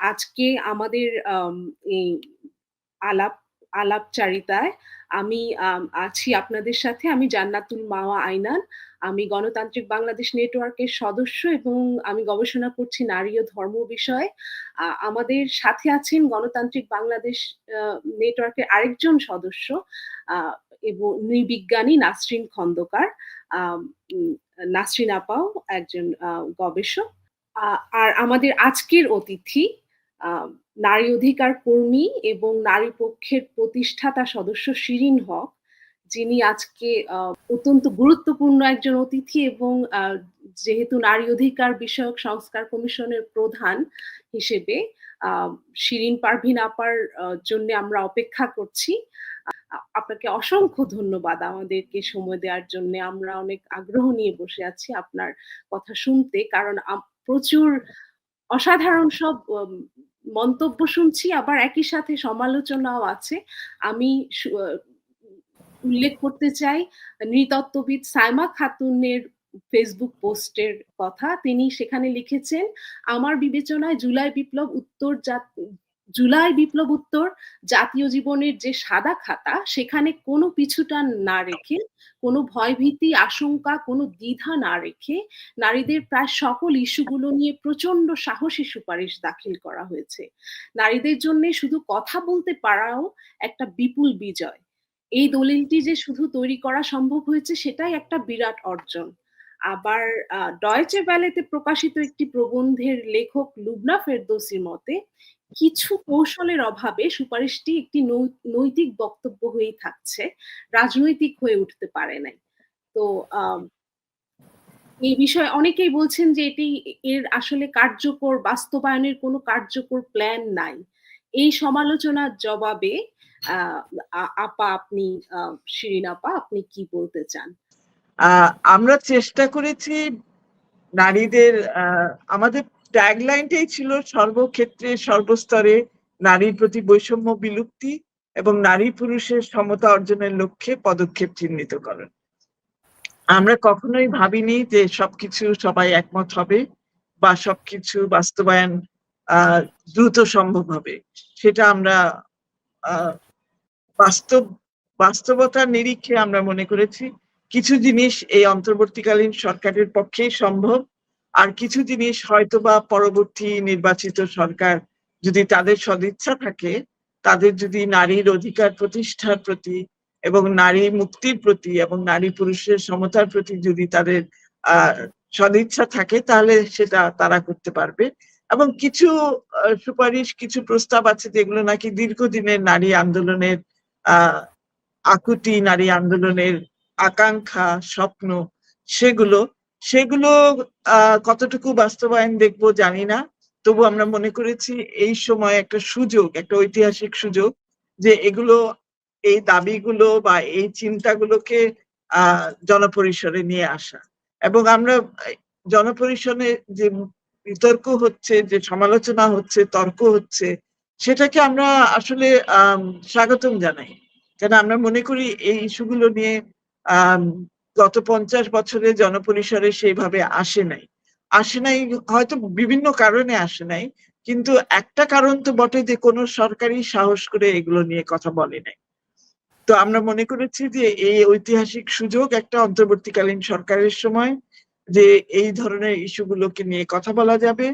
আজকে আমাদের এই আলাপ, আলাপচারিতায় আমি আছি আপনাদের সাথে। আমি জান্নাতুল মাওয়া আইনান। আমি গণতান্ত্রিক বাংলাদেশ নেটওয়ার্কের সদস্য এবং আমি গবেষণা করছি নারী ও ধর্ম বিষয়ে। আমাদের সাথে আছেন গণতান্ত্রিক বাংলাদেশ নেটওয়ার্কের আরেকজন সদস্য এবং নৃবিজ্ঞানী নাসরিন খন্দকার। নাসরিন আপাও একজন গবেষক। আর আমাদের আজকের অতিথি নারী অধিকার কর্মী এবং নারী পক্ষের প্রতিষ্ঠাতা সদস্য শিরিন হক। যিনি আজকে অত্যন্ত গুরুত্বপূর্ণ একজন অতিথি এবং যেহেতু নারী অধিকার বিষয়ক সংস্কার কমিশনের প্রধান হিসেবে শিরিন পারভীন আপার জন্যে আমরা অপেক্ষা করছি। আপনাকে অসংখ্য ধন্যবাদ আমাদেরকে সময় দেওয়ার জন্যে। আমরা অনেক আগ্রহ নিয়ে বসে আছি আপনার কথা শুনতে। কারণ প্রচুর অসাধারণ সব মন্তব্য শুনছি আবার একই সাথে সমালোচনাও আছে। আমি উল্লেখ করতে চাই নৃতত্ত্ববিদ সাইমা খাতুনের ফেসবুক পোস্টের কথা। তিনি সেখানে লিখেছেন, "আমার বিবেচনায় জুলাই বিপ্লব উত্তর জুলাই বিপ্লব উত্তর জাতীয় জীবনের যে সাদা খাতা সেখানে কোনো পিছুটান না রেখে, কোনো ভয়ভীতি, আশঙ্কা, কোনো দ্বিধা না রেখে নারীদের প্রায় সকল ইস্যুগুলো নিয়ে প্রচণ্ড সাহসী সুপারিশ দাখিল করা হয়েছে। নারীদের জন্য শুধু কথা বলতে পারাও একটা বিপুল বিজয়। এই দলিলটি যে শুধু তৈরি করা সম্ভব হয়েছে সেটাই একটা বিরাট অর্জন।" আবার ডয়েচে ভেলেতে প্রকাশিত একটি প্রবন্ধের লেখক লুবনা ফেরদৌসির মতে, "কিছু কৌশলের অভাবে সুপারিশটি একটি নৈতিক বক্তব্য হয়েই থাকছে। রাজনৈতিক হয়ে উঠতে পারে নাই।" তো এই বিষয়ে অনেকেই বলছেন যে এটি এর আসলে কার্যকর, বাস্তবায়নের কোনো কার্যকর প্ল্যান নাই। এই সমালোচনার জবাবে আপা আপনি শিরিন আপা, আপনি কি বলতে চান? আমরা চেষ্টা করেছি নারীদের আমাদের ট্যাগলাইনটাই ছিল সর্বক্ষেত্রে সর্বস্তরে নারীর প্রতি বৈষম্য বিলুপ্তি এবং নারী পুরুষের সমতা অর্জনের লক্ষ্যে পদক্ষেপ চিহ্নিতকরণ। আমরা কখনোই ভাবিনি যে সবকিছু সবাই একমত হবে বা সবকিছু বাস্তবায়ন দ্রুত সম্ভব হবে। সেটা আমরা বাস্তব, বাস্তবতার নিরিখে আমরা মনে করেছি কিছু জিনিস এই অন্তর্বর্তীকালীন সরকারের পক্ষেই সম্ভব। আর কিছু জিনিস হয়তোবা পরবর্তী নির্বাচিত সরকার যদি তাদের সদিচ্ছা থাকে, তাদের যদি নারীর অধিকার প্রতিষ্ঠার প্রতি এবং নারী মুক্তির প্রতি এবং নারী পুরুষের সমতার প্রতি যদি তাদের সদিচ্ছা থাকে তাহলে সেটা তারা করতে পারবে। এবং কিছু সুপারিশ, কিছু প্রস্তাব আছে যেগুলো নাকি দীর্ঘদিনের নারী আন্দোলনের আ আকুতি, নারী আন্দোলনের আকাঙ্ক্ষা স্বপ্ন সেগুলো, সেগুলো কতটুকু বাস্তবায়ন দেখব জানি না। তবু আমরা মনে করেছি এই সময় একটা সুযোগ, একটা ঐতিহাসিক সুযোগ যে এগুলো এই দাবিগুলো বা এই চিন্তাগুলোকে জনপরিসরে নিয়ে আসা। এবং আমরা জনপরিসরে যে বিতর্ক হচ্ছে, যে সমালোচনা হচ্ছে, তর্ক হচ্ছে সেটাকে আমরা আসলে স্বাগতম জানাই। কেন আমরা মনে করি এই ইস্যুগুলো নিয়ে গত ৫০ বছরে জনপরিসরে সেইভাবে আসে নাই। আসে নাই হয়তো বিভিন্ন কারণে আসে নাই। কিন্তু একটা কারণ তো বটে যে কোন সরকারই সাহস করে এগুলো নিয়ে কথা বলে নাই। তো আমরা মনে করেছি যে এই ঐতিহাসিক সুযোগ একটা অন্তর্বর্তীকালীন সরকারের সময় যে এই ধরনের ইস্যুগুলোকে নিয়ে কথা বলা যাবে,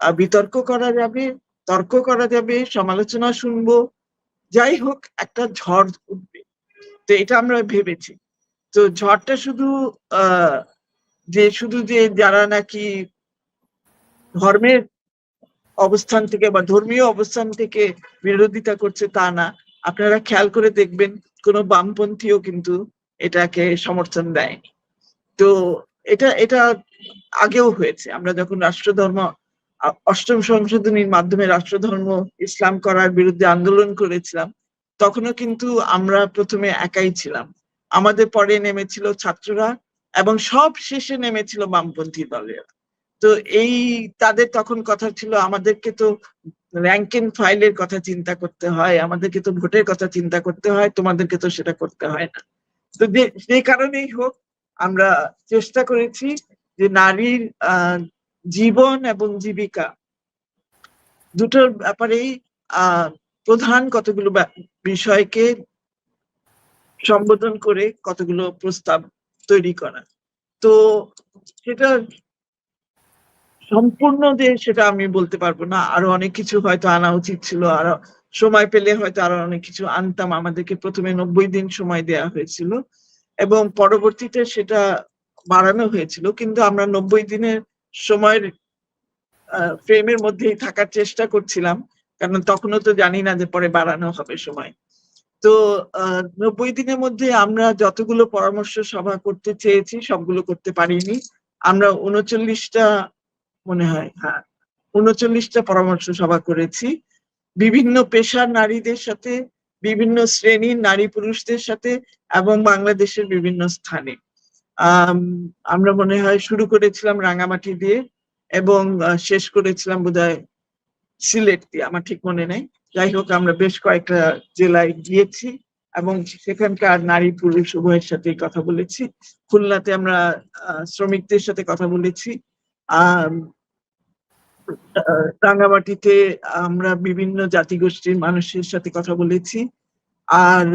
বিতর্ক করা যাবে, তর্ক করা যাবে, সমালোচনা শুনব। যাই হোক একটা ঝড় উঠবে। তো এটা আমরা ভেবেছি। তো ঝড়টা শুধু যে শুধু যে যারা নাকি ধর্মের অবস্থান থেকে বা ধর্মীয় অবস্থান থেকে বিরোধিতা করছে তা না। আপনারা খেয়াল করে দেখবেন কোন বামপন্থীও কিন্তু এটাকে সমর্থন দেয়নি। তো এটা এটা আগেও হয়েছে। আমরা যখন রাষ্ট্রধর্ম ৮ম সংশোধনীর মাধ্যমে রাষ্ট্রধর্ম ইসলাম করার বিরুদ্ধে আন্দোলন করেছিলাম, তখনও কিন্তু আমরা প্রথমে একাই ছিলাম। আমাদের পরে নেমেছিল ছাত্ররা এবং সব শেষে নেমেছিল বামপন্থী দলেরা। তো এই তাদের তখন কথা ছিল আমাদেরকে তো র‍্যাংক এন্ড ফাইল এর কথা চিন্তা করতে হয়, আমাদেরকে তো ভোটের কথা চিন্তা করতে হয়, তোমাদেরকে তো সেটা করতে হয় না। তো যে কারণেই হোক আমরা চেষ্টা করেছি যে নারীর জীবন এবং জীবিকা দুটোর ব্যাপারেই প্রধান কতগুলো বিষয়কে সম্বোধন করে কতগুলো প্রস্তাব তৈরি করা। তো সেটা সম্পূর্ণ যে সেটা আমি বলতে পারব না। আরও অনেক কিছু হয়তো আনা উচিত ছিল। আরও সময় পেলে হয়তো আরও অনেক কিছু আনতাম। আমাদেরকে প্রথমে নব্বই দিন সময় দেয়া হয়েছিল এবং পরবর্তীতে সেটা বাড়ানো হয়েছিল। কিন্তু আমরা নব্বই দিনের সময়ের ফ্রেমের মধ্যেই থাকার চেষ্টা করছিলাম। কারণ তখনও তো জানি না যে পরে বাড়ানো হবে সময়। তো নব্বই দিনের মধ্যে আমরা যতগুলো পরামর্শ সভা করতে চেয়েছি সবগুলো করতে পারিনি। আমরা উনচল্লিশটা মনে হয় হ্যাঁ উনচল্লিশটা পরামর্শ সভা করেছি। বিভিন্ন পেশার নারীদের সাথে বিভিন্ন শ্রেণির নারী পুরুষদের সাথে এবং বাংলাদেশের বিভিন্ন স্থানে। আম, আমরা মনে হয় শুরু করেছিলাম রাঙামাটি দিয়ে এবং শেষ করেছিলাম বোধহয় সিলেট দিয়ে আমার ঠিক মনে নেই। যাই হোক, আমরা বেশ কয়েকটা জেলায় গিয়েছি এবং সেখানকার নারী পুরুষ উভয়ের সাথে কথা বলেছি। খুলনাতে আমরা শ্রমিকদের সাথে কথা বলেছি। রাঙামাটিতে আমরা বিভিন্ন জাতিগোষ্ঠীর মানুষের সাথে কথা বলেছি। আর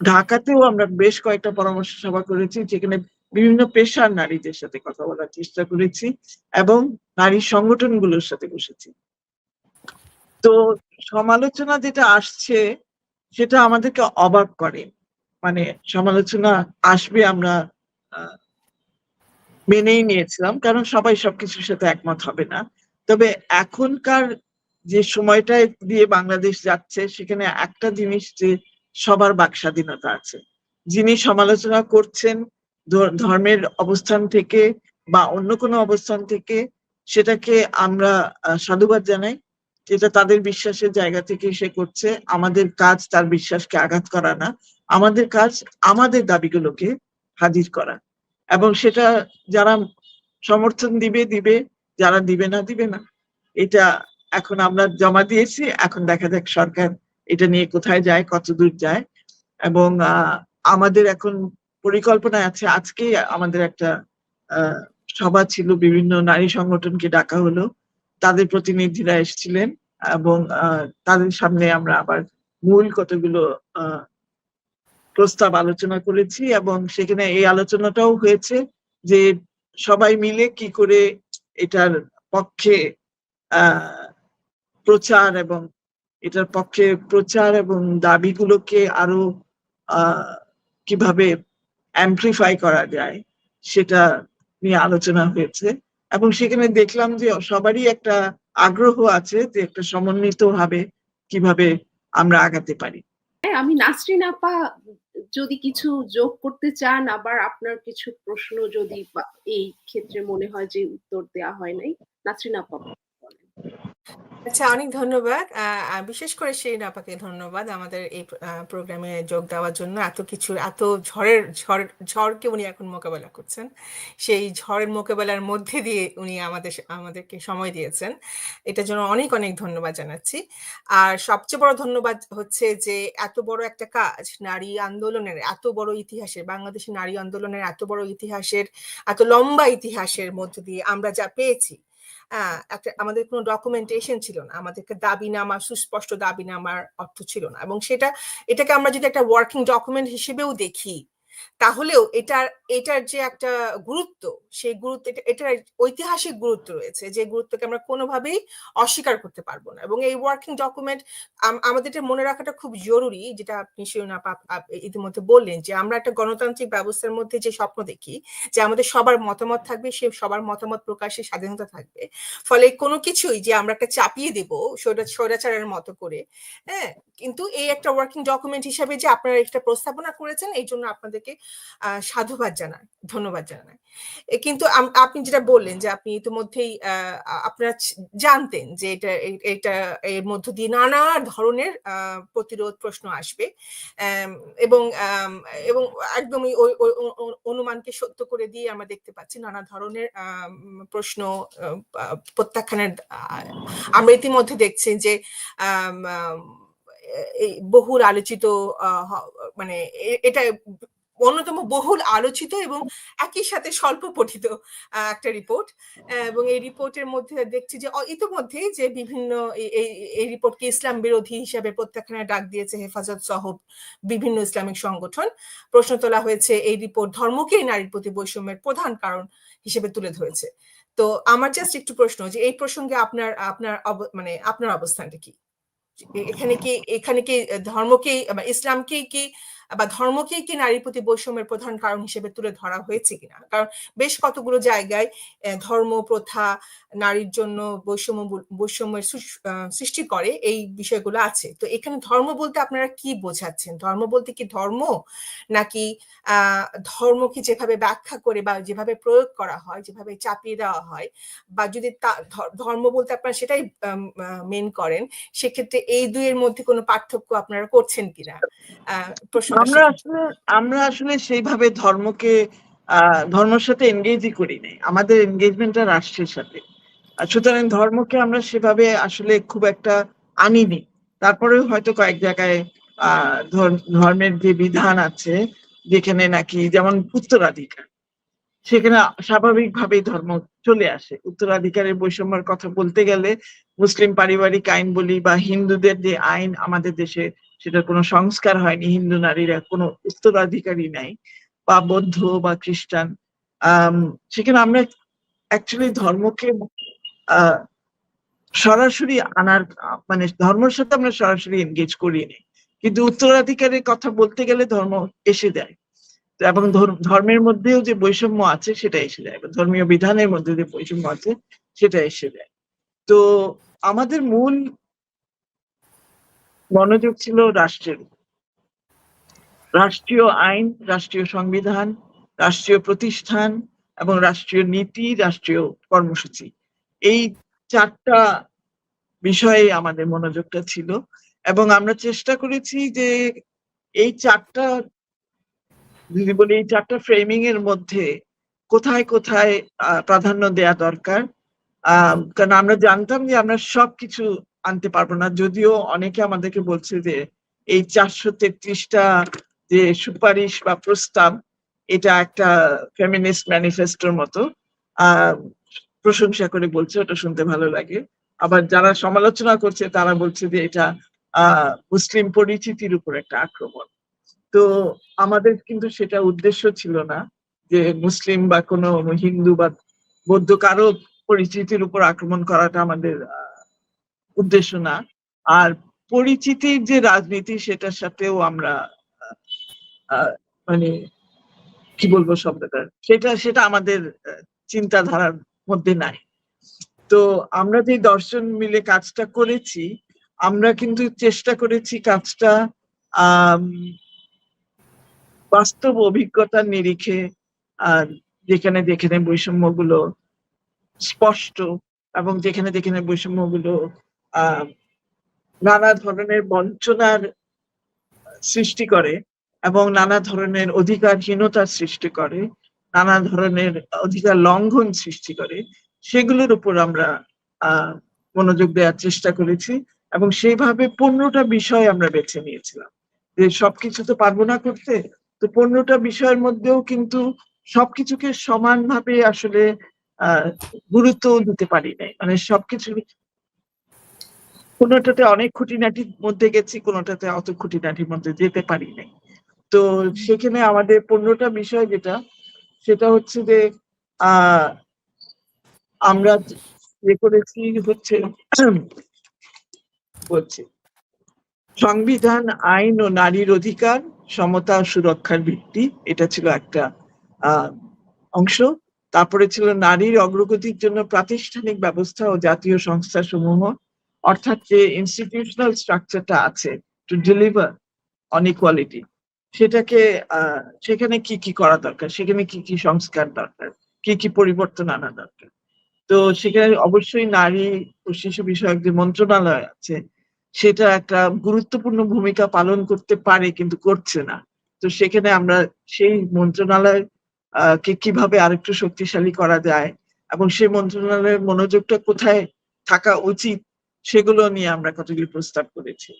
ঢাকাতেও আমরা বেশ কয়েকটা পরামর্শ সভা করেছি, যেখানে বিভিন্ন পেশার নারীদের সাথে কথা বলার চেষ্টা করেছি এবং নারী সংগঠনগুলোর সাথে বসেছি। তো সমালোচনা যেটা আসছে, সেটা আমাদেরকে অবাক করে। মানে সমালোচনা আসবে আমরা মেনেই নিয়েছিলাম, কারণ সবাই সবকিছুর সাথে একমত হবে না। তবে এখনকার যে সময়টা দিয়ে বাংলাদেশ যাচ্ছে, সেখানে একটা জিনিস যে সবার বাক স্বাধীনতা আছে। যিনি সমালোচনা করছেন ধর্মের অবস্থান থেকে বা অন্য কোনো অবস্থান থেকে, সেটাকে আমরা সাধুবাদ জানাই। যেটা তাদের বিশ্বাসের জায়গা থেকে সে করছে। আমাদের কাজ তার বিশ্বাসকে আঘাত করা না। আমাদের কাজ আমাদের দাবিগুলোকে হাজির করা। এবং সেটা যারা সমর্থন দিবে দিবে। যারা দিবে না দিবে না। এটা এখন আমরা জমা দিয়েছি। এখন দেখা যাক সরকার এটা নিয়ে কোথায় যায়, কত দূর যায়। এবং আমাদের এখন পরিকল্পনা আছে। আজকেই আমাদের একটা সভা ছিল। বিভিন্ন নারী সংগঠনকে ডাকা হলো। তাদের প্রতিনিধিরা এসেছিলেন এবং তাদের সামনে আমরা আবার মূল কতগুলো প্রস্তাব আলোচনা করেছি এবং সেখানে এই আলোচনাটাও হয়েছে যে সবাই মিলে কি করে এটার পক্ষে প্রচার এবং এটার পক্ষে প্রচার এবং দাবিগুলোকে আরও কীভাবে অ্যাম্প্লিফাই করা যায় সেটা নিয়ে আলোচনা হয়েছে। এবং সেখানে দেখলাম যে সবারই একটা আগ্রহ আছে যে একটা সমন্বিত ভাবে কীভাবে আমরা আগাতে পারি হ্যাঁ, আমি নাসরিন আপা যদি কিছু যোগ করতে চান আবার আপনার কিছু প্রশ্ন যদি এই ক্ষেত্রে মনে হয় যে উত্তর দেয়া হয় নাই নাসরিন আপা। আচ্ছা অনেক ধন্যবাদ। বিশেষ করে শিরিন আপাকে ধন্যবাদ আমাদের এই প্রোগ্রামে যোগ দেওয়ার জন্য। এত কিছু, এত ঝড়ের, ঝড়, ঝড়কে উনি এখন মোকাবেলা করছেন। সেই ঝড়ের মোকাবেলার মধ্যে দিয়ে উনি আমাদের আমাদেরকে সময় দিয়েছেন। এটার জন্য অনেক অনেক ধন্যবাদ জানাচ্ছি। আর সবচেয়ে বড় ধন্যবাদ হচ্ছে যে, এত বড় একটা কাজ নারী আন্দোলনের, এত বড় ইতিহাসের বাংলাদেশের নারী আন্দোলনের এত বড় ইতিহাসের, এত লম্বা ইতিহাসের মধ্যে দিয়ে আমরা যা পেয়েছি একটা আমাদের কোনো ডকুমেন্টেশন ছিল না। আমাদেরকে দাবিনামা সুস্পষ্ট দাবিনামার অর্থ ছিল না। এবং সেটা, এটাকে আমরা যদি একটা ওয়ার্কিং ডকুমেন্ট হিসেবেও দেখি তাহলেও এটার এটার যে একটা গুরুত্ব, সেই গুরুত্ব এটার ঐতিহাসিক গুরুত্ব রয়েছে, যে গুরুত্বকে আমরা কোনোভাবেই অস্বীকার করতে পারব না। এবং এই ওয়ার্কিং ডকুমেন্ট আমাদের এটা মনে রাখাটা খুব জরুরি, যেটা আপনি শিরোনাপ ইতিমধ্যে বললেন, যে আমরা একটা গণতান্ত্রিক ব্যবস্থার মধ্যে যে স্বপ্ন দেখি, যে আমাদের সবার মতামত থাকবে, সে সবার মতামত প্রকাশের স্বাধীনতা থাকবে। ফলে কোনো কিছুই যে আমরা একটা চাপিয়ে দেব স্বৈরা- স্বৈরাচারের মতো করে হ্যাঁ? কিন্তু এই একটা ওয়ার্কিং ডকুমেন্ট হিসাবে যে আপনারা একটা প্রস্তাবনা করেছেন, এই জন্য আপনাদেরকে সাধুবাদ জানাই, ধন্যবাদ জানাই। এ, কিন্তু আপনি যেটা বললেন যে আপনি ইতিমধ্যেই আপনারা জানতেন যে এটা এটা এর মধ্য দিয়ে নানা ধরনের প্রতিরোধ প্রশ্ন আসবে। এবং এবং একদমই ওই অনুমানকে সত্য করে দিয়ে আমরা দেখতে পাচ্ছি নানা ধরনের প্রশ্ন প্রত্যাখ্যানের আমরা ইতিমধ্যে দেখছি যে বহুল আলোচিত মানে এটা অন্যতম বহুল আলোচিত এবং একই সাথে স্বল্প পঠিত একটা রিপোর্ট এবং এই রিপোর্টের মধ্যে দেখছি যে ইতিমধ্যেই যে বিভিন্ন এই- রিপোর্টকে ইসলাম বিরোধী হিসাবে প্রত্যাখ্যানের ডাক দিয়েছে হেফাজত সহ বিভিন্ন ইসলামিক সংগঠন। প্রশ্ন তোলা হয়েছে এই রিপোর্ট ধর্মকেই নারীর প্রতি বৈষম্যের প্রধান কারণ হিসেবে তুলে ধরেছে। তো আমার জাস্ট একটু প্রশ্ন যে এই প্রসঙ্গে আপনার আপনার মানে আপনার অবস্থানটা কি? এখানে কি এখানে কি ধর্মকেই ইসলামকেই কি বা ধর্মকেই কি নারীর প্রতি বৈষম্যের প্রধান কারণ হিসেবে তুলে ধরা হয়েছে কিনা? কারণ বেশ কতগুলো জায়গায় ধর্ম প্রথা নারীর জন্য বৈষম্য বৈষম্যের সৃষ্টি করে এই বিষয়গুলো আছে। তো এখানে ধর্ম বলতে আপনারা কি বোঝাচ্ছেন? ধর্ম বলতে কি ধর্ম? নাকি আহ ধর্মকে যেভাবে ব্যাখ্যা করে বা যেভাবে প্রয়োগ করা হয় যেভাবে চাপিয়ে দেওয়া হয় বা যদি ধর্ম বলতে আপনারা সেটাই মেন করেন সেক্ষেত্রে এই দুইয়ের মধ্যে কোনো পার্থক্য আপনারা করছেন কিনা? আহ, প্রশ্নটা আমরা আসলে আমরা আসলে সেইভাবে ধর্মকে আহ ধর্মের সাথে এনগেজই করি নাই। আমাদের এনগেজমেন্টটা রাষ্ট্রের সাথে। সুতরাং ধর্মকে আমরা সেভাবে আসলে খুব একটা আনিনি। তারপরেও হয়তো কয়েক জায়গায় ধর্মের যে বিধান আছে যেখানে নাকি যেমন উত্তরাধিকার সেখানে স্বাভাবিকভাবেই ধর্ম চলে আসে। উত্তরাধিকারের বৈষম্যের কথা বলতে গেলে মুসলিম পারিবারিক আইন বলি বা হিন্দুদের যে আইন আমাদের দেশে সেটার কোনো সংস্কার হয়নি, হিন্দু নারীরা, কোনো উত্তরাধিকারী নাই, বা বৌদ্ধ বা খ্রিস্টান। সেখানে আমরা অ্যাকচুয়ালি ধর্মকে সরাসরি আনার মানে ধর্মের সাথে আমরা সরাসরি এনগেজ করিনি। কিন্তু উত্তরাধিকারের কথা বলতে গেলে ধর্ম এসে দেয় এবং ধর- ধর্মের মধ্যেও যে বৈষম্য আছে সেটা এসে যায় ধর্মীয় বিধানের মধ্যে যে বৈষম্য আছে সেটা এসে যায়। তো আমাদের মূল মনোযোগ ছিল রাষ্ট্রের। রাষ্ট্রীয় আইন, রাষ্ট্রীয় সংবিধান, রাষ্ট্রীয় প্রতিষ্ঠান এবং রাষ্ট্রীয় নীতি, রাষ্ট্রীয় কর্মসূচি। এই চারটা বিষয়ে আমাদের মনোযোগটা ছিল এবং আমরা চেষ্টা করেছি যে এই চারটা, যদি বলি এই চারটা ফ্রেমিং এর মধ্যে কোথায় কোথায় প্রাধান্য দেয়া দরকার। কারণ আমরা জানতাম যে আমরা সবকিছু আনতে পারব না। যদিও অনেকে আমাদেরকে বলছে যে, এই চারশো তেত্রিশটা যে সুপারিশ বা প্রস্তাব, এটা একটা ফেমিনিস্ট ম্যানিফেস্টোর মতো প্রশংসা করে বলছে, ওটা শুনতে ভালো লাগে। আবার যারা সমালোচনা করছে, তারা বলছে যে এটা মুসলিম পরিচিতির উপর একটা আক্রমণ। তো আমাদের কিন্তু সেটা উদ্দেশ্য ছিল না যে মুসলিম বা কোনো হিন্দু বা বৌদ্ধ কারও পরিচিতির উপর আক্রমণ করাটা আমাদের উদ্দেশ্য না। আর পরিচিতির যে রাজনীতি, সেটার সাথেও আমরা মানে কি বলব শব্দটা? সেটা সেটা আমাদের চিন্তাধারার মধ্যে নাই। তো আমরা যে দর্শন মিলে কাজটা করেছি, আমরা কিন্তু চেষ্টা করেছি কাজটা বাস্তব অভিজ্ঞতার নিরিখে, আর যেখানে যেখানে বৈষম্যগুলো স্পষ্ট এবং যেখানে যেখানে বৈষম্যগুলো নানা ধরনের বঞ্চনার সৃষ্টি করে এবং নানা ধরনের অধিকারহীনতার সৃষ্টি করে, নানা ধরনের অধিকার লঙ্ঘন সৃষ্টি করে। সেগুলোর উপর আমরা মনোযোগ দেওয়ার চেষ্টা করেছি এবং সেইভাবে পনেরোটা বিষয় আমরা বেছে নিয়েছিলাম। যে সবকিছু তো পারব না করতে, তো পনেরোটা বিষয়ের মধ্যেও কিন্তু সবকিছুকে সমানভাবে আসলে, আহ গুরুত্ব দিতে পারি নাই। মানে সবকিছু কোনোটাতে অনেক খুঁটিনাটির মধ্যে গেছি, কোনোটাতে অত খুঁটিনাটির মধ্যে যেতে পারি নাই। তো সেখানে আমাদের পনেরোটা বিষয় যেটা, সেটা হচ্ছে যে আমরা যে করেছি হচ্ছে, বলছি, সংবিধান, আইন ও নারীর অধিকার, সমতা সুরক্ষার ভিত্তি, এটা ছিল একটা অংশ। তারপরে ছিল নারীর অগ্রগতির জন্য প্রাতিষ্ঠানিক ব্যবস্থা ও জাতীয় সংস্থা সমূহ অর্থাৎ যে ইনস্টিটিউশনাল স্ট্রাকচারটা আছে টু ডেলিভার অন ইকুয়ালিটি সেটাকে সেখানে কি কি করা দরকার? সেখানে কি কি সংস্কার দরকার? কি কি পরিবর্তন আনা দরকার? তো সেখানে অবশ্যই নারী ও শিশু বিষয়ক যে মন্ত্রণালয় আছে, সেটা একটা গুরুত্বপূর্ণ ভূমিকা পালন করতে পারে কিন্তু করছে না। তো সেখানে আমরা সেই মন্ত্রণালয় কে কীভাবে আরেকটু শক্তিশালী করা যায় এবং সেই মন্ত্রণালয়ের মনোযোগটা কোথায় থাকা উচিত সেগুলো নিয়ে আমরা কতগুলি প্রস্তাব করেছি।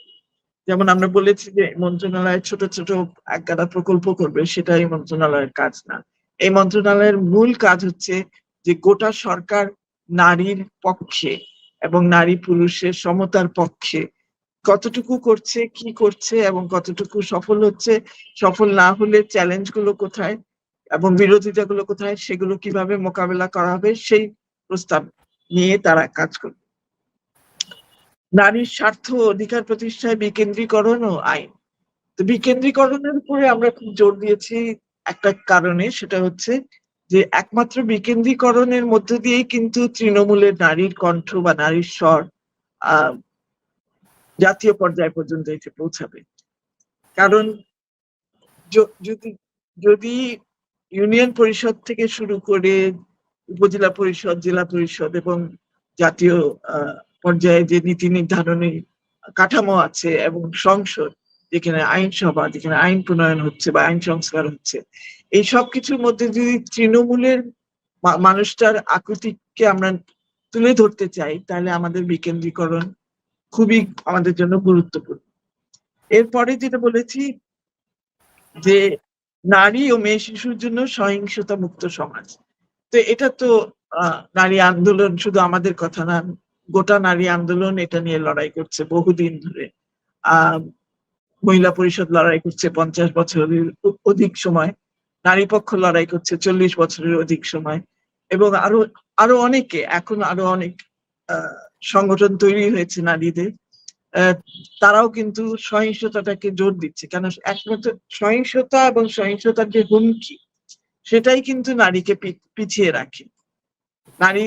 যেমন আমরা বলেছি যে, মন্ত্রণালয় ছোট ছোট একগাদা প্রকল্প করবে, সেটা এই মন্ত্রণালয়ের কাজ না। এই মন্ত্রণালয়ের মূল কাজ হচ্ছে যে, গোটা সরকার নারীর পক্ষে এবং নারী পুরুষের সমতার পক্ষে কতটুকু করছে, কি করছে এবং কতটুকু সফল হচ্ছে, সফল না হলে চ্যালেঞ্জগুলো কোথায় এবং বিরোধিতা গুলো কোথায়, সেগুলো কীভাবে মোকাবেলা করা হবে, সেই প্রস্তাব নিয়ে তারা কাজ করবে। নারীর স্বার্থ অধিকার প্রতিষ্ঠায় বিকেন্দ্রীকরণ ও আইন। তো বিকেন্দ্রীকরণের উপরে আমরা খুব জোর দিয়েছি একটা কারণে, সেটা হচ্ছে যে একমাত্র বিকেন্দ্রীকরণের মধ্য দিয়েই কিন্তু তৃণমূলের নারীর কণ্ঠ বা নারীর স্বর জাতীয় পর্যায় পর্যন্ত এসে পৌঁছাবে। কারণ যদি যদি ইউনিয়ন পরিষদ থেকে শুরু করে উপজেলা পরিষদ, জেলা পরিষদ এবং জাতীয় পর্যায়ে যে নীতি নির্ধারণী কাঠামো আছে এবং সংসদ, যেখানে আইনসভা যেখানে আইন প্রণয়ন হচ্ছে বা আইন সংস্কার হচ্ছে, এই সব কিছুর মধ্যে যদি তৃণমূলের মানুষটার আকুতিকে আমরা তুলে ধরতে চাই, তাহলে আমাদের বিকেন্দ্রীকরণ খুবই আমাদের জন্য গুরুত্বপূর্ণ। এরপরে যেটা বলেছি যে নারী ও মেয়ে শিশুর জন্য সহিংসতা মুক্ত সমাজ। তো এটা তো নারী আন্দোলন শুধু আমাদের কথা না গোটা নারী আন্দোলন এটা নিয়ে লড়াই করছে বহুদিন ধরে। আহ, মহিলা পরিষদ লড়াই করছে পঞ্চাশ বছরের অধিক সময়, নারী পক্ষ লড়াই করছে চল্লিশ বছরের অধিক সময়, এবং আরও আরও অনেকে, এখন আরও অনেক সংগঠন তৈরি হয়েছে নারীদের। তারাও কিন্তু সহিংসতাটাকে জোর দিচ্ছে, কেন একমাত্র সহিংসতা এবং সহিংসতার যে হুমকি, সেটাই কিন্তু নারীকে পিছিয়ে রাখে। নারী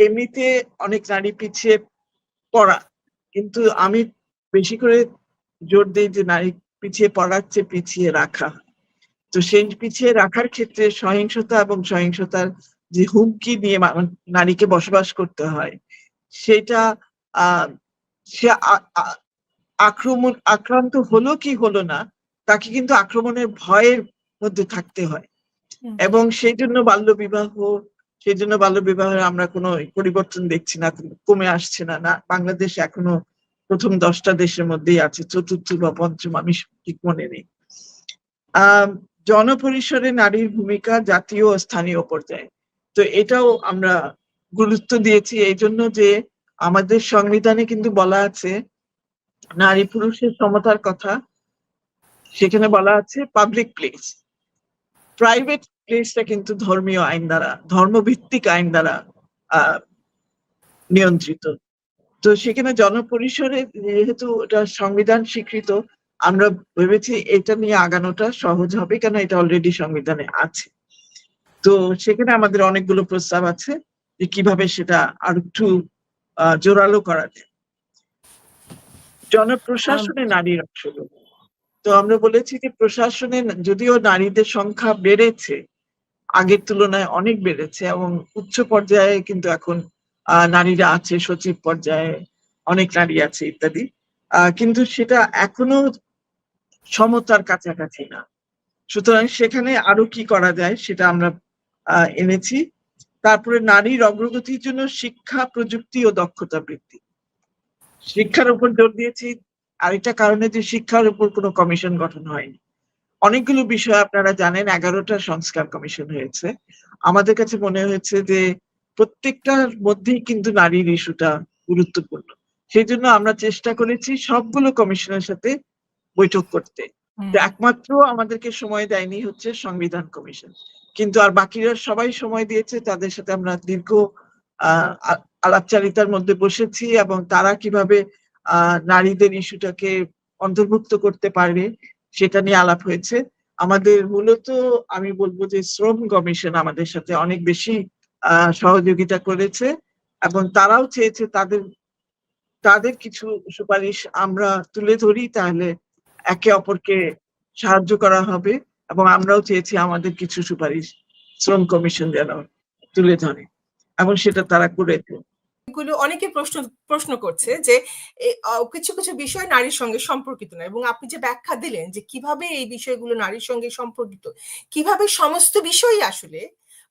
এমনিতে অনেক নারী পিছিয়ে পড়া কিন্তু আমি বেশি করে জোর দিই যে নারী পিছিয়ে পড়ার চেয়ে পিছিয়ে রাখা। তো সেই পিছিয়ে রাখার ক্ষেত্রে সহিংসতা এবং সহিংসতার যে হুমকি নিয়ে নারীকে বসবাস করতে হয় সেটা আহ সে আক্রমণ আক্রান্ত হলো কি হলো না তাকে কিন্তু আক্রমণের ভয়ের মধ্যে থাকতে হয়। এবং সেই জন্য বাল্য বিবাহ সেই জন্য বাল্য বিবাহের আমরা কোনো পরিবর্তন দেখছি না, কমে আসছে না না, বাংলাদেশ এখনও প্রথম দশটা দেশের মধ্যেই আছে, চতুর্থ বা পঞ্চম, আমি ঠিক মনে নেই। আহ, জনপরিসরে নারীর ভূমিকা জাতীয় ও স্থানীয় পর্যায়ে। তো এটাও আমরা গুরুত্ব দিয়েছি, এই জন্য যে আমাদের সংবিধানে কিন্তু বলা আছে, নারী পুরুষের সমতার কথা, সেখানে বলা আছে পাবলিক প্লেস প্রাইভেট প্লেসটা কিন্তু ধর্মীয় আইন দ্বারা ধর্মভিত্তিক আইন দ্বারা নিয়ন্ত্রিত। তো সেখানে জনপরিসরে যেহেতু এটা সংবিধান স্বীকৃত আমরা ভেবেছি এটা নিয়ে আগানোটা সহজ হবে কেন এটা অলরেডি সংবিধানে আছে। তো সেখানে আমাদের অনেকগুলো প্রস্তাব আছে যে কীভাবে সেটা আর একটু আহ, জোরালো করা যায়। জনপ্রশাসনে নারীর অংশগ্রহণ। তো আমরা বলেছি যে প্রশাসনে যদিও নারীদের সংখ্যা বেড়েছে আগের তুলনায় অনেক বেড়েছে এবং উচ্চ পর্যায়ে কিন্তু এখন নারীরা আছে, সচিব পর্যায়ে অনেক নারী আছে ইত্যাদি। কিন্তু সেটা এখনও সমতার কাছাকাছি না। সুতরাং সেখানে আরও কি করা যায় সেটা আমরা এনেছি। তারপরে নারীর অগ্রগতির জন্য শিক্ষা, প্রযুক্তি ও দক্ষতা বৃদ্ধি। শিক্ষার উপর জোর দিয়েছি। আরেকটা কারণে যে শিক্ষার উপর কোনো কমিশন গঠন হয়নি। অনেকগুলো বিষয় আপনারা জানেন এগারোটা সংস্কার কমিশন হয়েছে। আমাদের কাছে মনে হয়েছে যে প্রত্যেকটার মধ্যেই কিন্তু নারীর ইস্যুটা গুরুত্বপূর্ণ। সেই জন্য আমরা চেষ্টা করেছি সবগুলো কমিশনের সাথে বৈঠক করতে। একমাত্র আমাদেরকে সময় দেয়নি হচ্ছে সংবিধান কমিশন। কিন্তু আর বাকিরা সবাই সময় দিয়েছে তাদের সাথে আমরা দীর্ঘ আহ, আলাপচারিতার মধ্যে বসেছি এবং তারা কীভাবে আহ, নারীদের ইস্যুটাকে অন্তর্ভুক্ত করতে পারবে সেটা নিয়ে আলাপ হয়েছে। আমাদের মূলত আমি বলব যে শ্রম কমিশন আমাদের সাথে অনেক বেশি সহযোগিতা করেছে এবং তারাও চেয়েছে তাদের তাদের কিছু সুপারিশ আমরা তুলে ধরি তাহলে একে অপরকে সাহায্য করা হবে এবং আমরাও চেয়েছি আমাদের কিছু সুপারিশ শ্রম কমিশন যেন তুলে ধরে এবং সেটা তারা করেছে এগুলো অনেকে প্রশ্ন প্রশ্ন করছে যে কিছু কিছু বিষয় নারীর সঙ্গে সম্পর্কিত না এবং আপনি যে ব্যাখ্যা দিলেন যে কীভাবে এই বিষয়গুলো নারীর সঙ্গে সম্পর্কিত, কীভাবে সমস্ত বিষয়ই আসলে,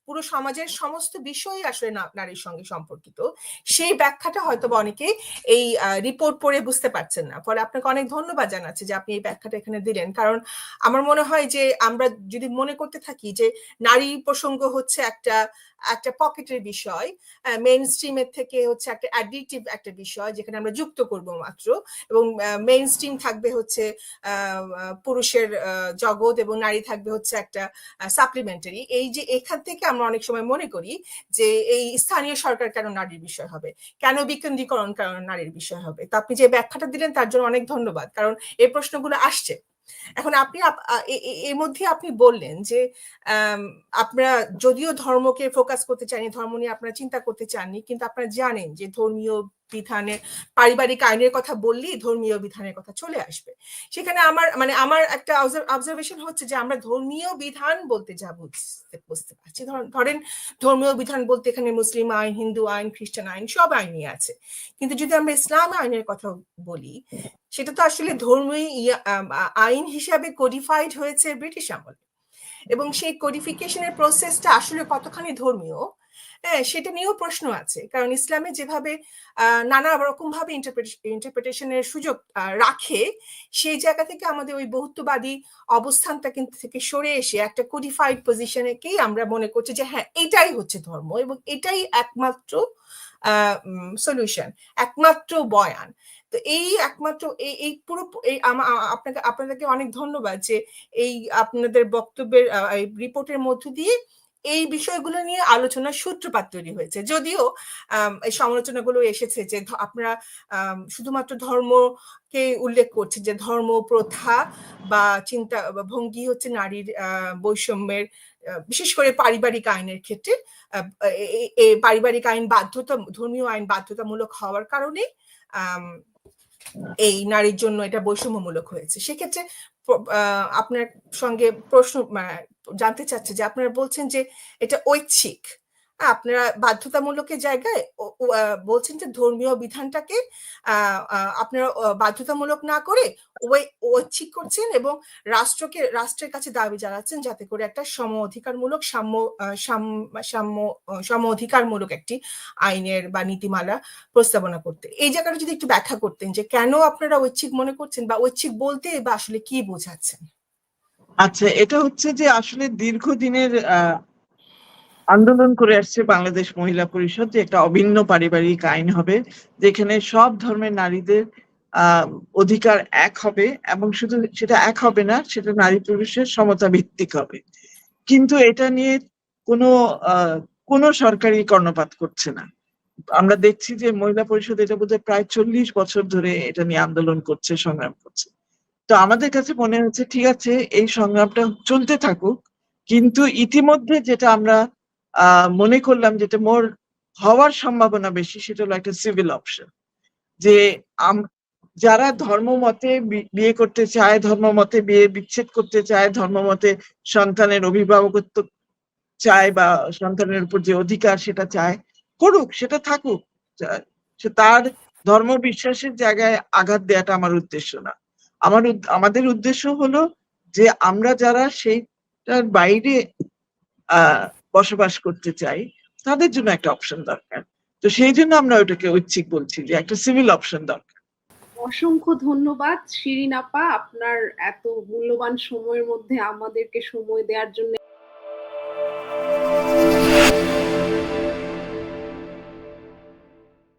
পুরো সমাজের সমস্ত বিষয়ই আসলে নারীর সঙ্গে সম্পর্কিত, সেই ব্যাখ্যাটা হয়তো অনেকে এই রিপোর্ট পড়ে বুঝতে পারছেন না। ফলে আপনাকে অনেক ধন্যবাদ জানাচ্ছি যে আপনি এই ব্যাখ্যাটা এখানে দিলেন। কারণ আমার মনে হয় যে আমরা যদি মনে করতে থাকি যে নারী প্রসঙ্গ হচ্ছে একটা একটা পকেটের বিষয় মেইন স্ট্রিমের থেকে হচ্ছে একটা অ্যাডিকটিভ একটা বিষয় যেখানে আমরা যুক্ত করব মাত্র এবং মেইন স্ট্রিম থাকবে হচ্ছে পুরুষের জগৎ এবং নারী থাকবে হচ্ছে একটা সাপ্লিমেন্টারি এই যে এখান থেকে আমরা অনেক সময় মনে করি যে এই স্থানীয় সরকার কেন নারীর বিষয় হবে? কেন বিকেন্দ্রীকরণ কেন নারীর বিষয় হবে? তো আপনি যে ব্যাখ্যাটা দিলেন তার জন্য অনেক ধন্যবাদ, কারণ এই প্রশ্নগুলো আসছে। এখন আপনি এর মধ্যে আপনি বললেন যে আপনারা যদিও ধর্মকে ফোকাস করতে চাননি, ধর্ম নিয়ে আপনারা চিন্তা করতে চাননি, কিন্তু আপনারা জানেন যে ধর্মীয় বিধানের, পারিবারিক আইনের কথা বললেই ধর্মীয় বিধানের কথা চলে আসবে। সেখানে আমার মানে আমার একটা অবজারভেশন হচ্ছে যে আমরা ধর্মীয় বিধান বলতে যা বুঝতে বুঝতে পারছি। ধরেন ধর্মীয় বিধান বলতে এখানে মুসলিম আইন, হিন্দু আইন, খ্রিস্টান আইন সব আইনই আছে। কিন্তু যদি আমরা ইসলাম আইনের কথা বলি, সেটা তো আসলে ধর্মীয় আইন হিসাবে কোডিফাইড হয়েছে ব্রিটিশ আমলে। এবং সেই কোডিফিকেশনের প্রসেসটা আসলে কতখানি ধর্মীয় হ্যাঁ সেটা নিয়েও প্রশ্ন আছে। কারণ ইসলামে যেভাবে নানা রকম ভাবে ইন্টারপ্রিটেশনের সুযোগ রাখে, সেই জায়গা থেকে আমাদের ওই বহুত্ববাদী অবস্থানটা কিন্তু থেকে সরে এসে একটা কোডিফাইড পজিশনেকেই আমরা মনে করছি যে হ্যাঁ এটাই হচ্ছে ধর্ম এবং এটাই একমাত্র সলিউশন একমাত্র বয়ান। তো এই একমাত্র, এই এই পুরো, এই আপনাকে, আপনাদেরকে অনেক ধন্যবাদ যে এই আপনাদের বক্তব্যের রিপোর্টের মধ্য দিয়ে এই বিষয়গুলো নিয়ে আলোচনার সূত্রপাত তৈরি হয়েছে। যদিও এই সমালোচনাগুলো এসেছে যে আপনারা শুধুমাত্র ধর্মকে উল্লেখ করছেন যে ধর্ম প্রথা বা চিন্তা ভঙ্গি হচ্ছে নারীর বৈষম্যের বিশেষ করে পারিবারিক আইনের ক্ষেত্রে। পারিবারিক আইন বাধ্যতা ধর্মীয় আইন বাধ্যতামূলক হওয়ার কারণে এই নারীর জন্য এটা বৈষম্যমূলক হয়েছে। সেক্ষেত্রে আপনার সঙ্গে প্রশ্ন আহ, জানতে চাচ্ছে যে আপনারা বলছেন যে এটা ঐচ্ছিক। আপনারা বাধ্যতামূলকের জায়গায় বলছেন যে ধর্মীয় বিধানটাকে আপনারা বাধ্যতামূলক না করে ওই ঐচ্ছিক করছেন এবং রাষ্ট্রকে রাষ্ট্রের কাছে দাবি জানাচ্ছেন যাতে করে একটা সম অধিকারমূলক সাম্য আহ, সাম- সাম্য সম অধিকারমূলক একটি আইনের বা নীতিমালা প্রস্তাবনা করতে। এই জায়গাটা যদি একটু ব্যাখ্যা করতেন যে কেন আপনারা ঐচ্ছিক মনে করছেন বা ঐচ্ছিক বলতে বা আসলে কি বোঝাচ্ছেন? আচ্ছা এটা হচ্ছে যে আসলে দীর্ঘদিনের আন্দোলন করে আসছে বাংলাদেশ মহিলা পরিষদ যে একটা অভিন্ন পারিবারিক আইন হবে, যেখানে সব ধর্মের নারীদের অধিকার এক হবে এবং শুধু সেটা এক হবে না, সেটা নারী পুরুষের সমতা ভিত্তিক হবে। কিন্তু এটা নিয়ে কোনো কোনো সরকারি কর্ণপাত করছে না। আমরা দেখছি যে মহিলা পরিষদ এটা বোধহয় প্রায় চল্লিশ বছর ধরে এটা নিয়ে আন্দোলন করছে, সংগ্রাম করছে। তো আমাদের কাছে মনে হচ্ছে, ঠিক আছে, এই সংগ্রামটা চলতে থাকুক, কিন্তু ইতিমধ্যে যেটা আমরা মনে করলাম যেটা মোর হওয়ার সম্ভাবনা বেশি, সেটা হলো একটা সিভিল অপশন যে যারা ধর্ম মতে বিয়ে করতে চায়, ধর্ম মতে বিয়ে বিচ্ছেদ করতে চায়, ধর্ম মতে সন্তানের অভিভাবকত্ব চায় বা সন্তানের উপর যে অধিকার সেটা চায়, করুক, সেটা থাকুক। সে তার ধর্ম বিশ্বাসের জায়গায় আঘাত দেওয়াটা আমার উদ্দেশ্য না। আমার আমাদের উদ্দেশ্য হলো যে আমরা যারা সেইটার বাইরে বসবাস করতে চাই, তাদের জন্য একটা অপশন দরকার। তো সেই জন্য আমরা ওটাকে ঐচ্ছিক বলছি যে একটা সিভিল অপশন দরকার। অসংখ্য ধন্যবাদ, শিরিন আপা, আপনার এত মূল্যবান সময়ের মধ্যে আমাদেরকে সময় দেওয়ার জন্য